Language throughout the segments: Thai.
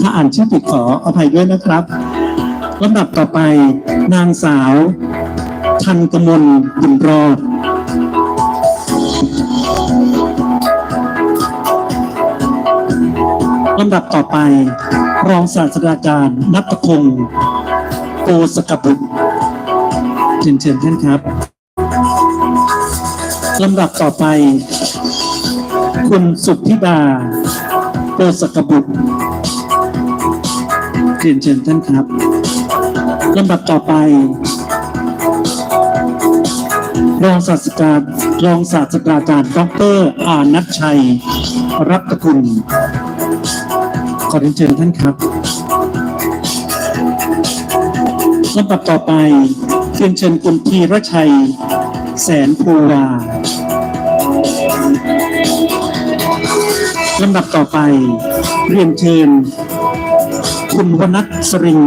ถ้าอ่านชื่อผิดขออภัยด้วยนะครับลำดับต่อไป นางสาวทันกมลบุญรอดลำดับต่อไป รองศาสตราจารย์นัทพงศ์โกสกบุตรเชิญเชิญท่านครับลำดับต่อไป คุณสุทธิดาโกสกบุตร เชิญเชิญท่านครับลำดับต่อไป รองศาสตราจารย์รองศาสตราจารย์ดอกเตอรอานัทชัย รัตกุลขอเรียนเชิญท่านครับลำดับต่อไปเรียนเชิญคุณธีรชัย แสนภูวาลำดับต่อไป เรียนเชิญ คุณวนัทสริง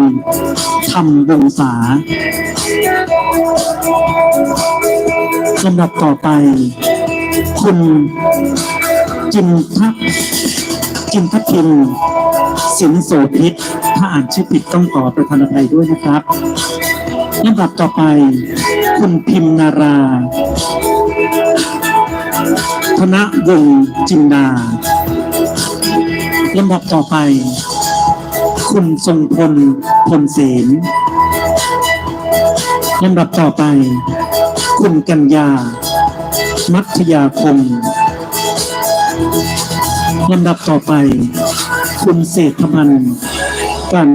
ธรรมวงศาลำดับต่อไป คุณจินทัพจินทัพพิมสินโสพิษถ้าอ่านชื่อผิดต้องขอประทานอภัยด้วยนะครับลำดับต่อไป คุณพิมนารา ธนวงจินดาลำดับต่อไป คุณทรงพลพลเสนลำดับต่อไป คุณกัญญา มัธยาคมลำดับต่อไป คุณเศรษฐพันกัน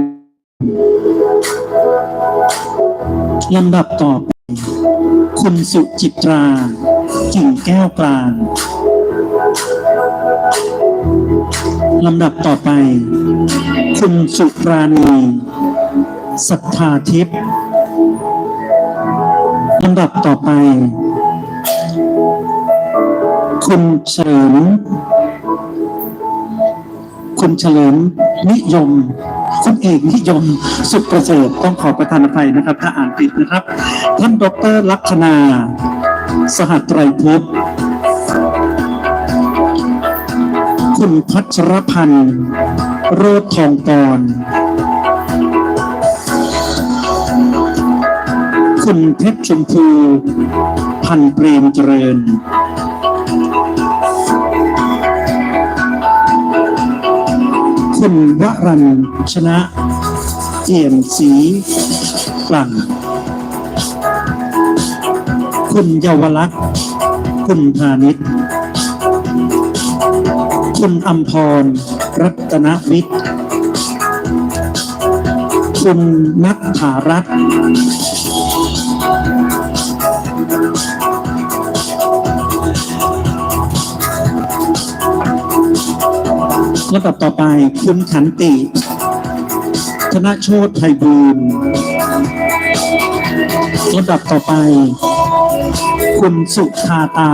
ลำดับต่อไป คุณสุจิตรากิ่งแก้วกลาง ลำดับต่อไป คุณสุปราณีศรัทธาทิพย์ลำดับต่อไป คุณเฉลิมคุณเฉลิมนิยม คุณเอกนิยม สุขประเสริฐต้องขอประทานอภัยนะครับ ถ้าอ่านผิดนะครับ ท่านดรลัคนาสหัสไตรภพ คุณพัชรพันธ์โรธทองกรคุณเพชรชมพู พันเปรมเจริญ คุณวรัญชนะเอี่ยมศรีกลั่นคุณเยาวลักษณ์คุณพาณิชย์ คุณอัมพร รัตนวิทย์ คุณนัทธารัตน์ลำดับต่อไปคุณขันติ ธนโชตไทยบูรณ์ลำดับต่อไป คุณสุธาตา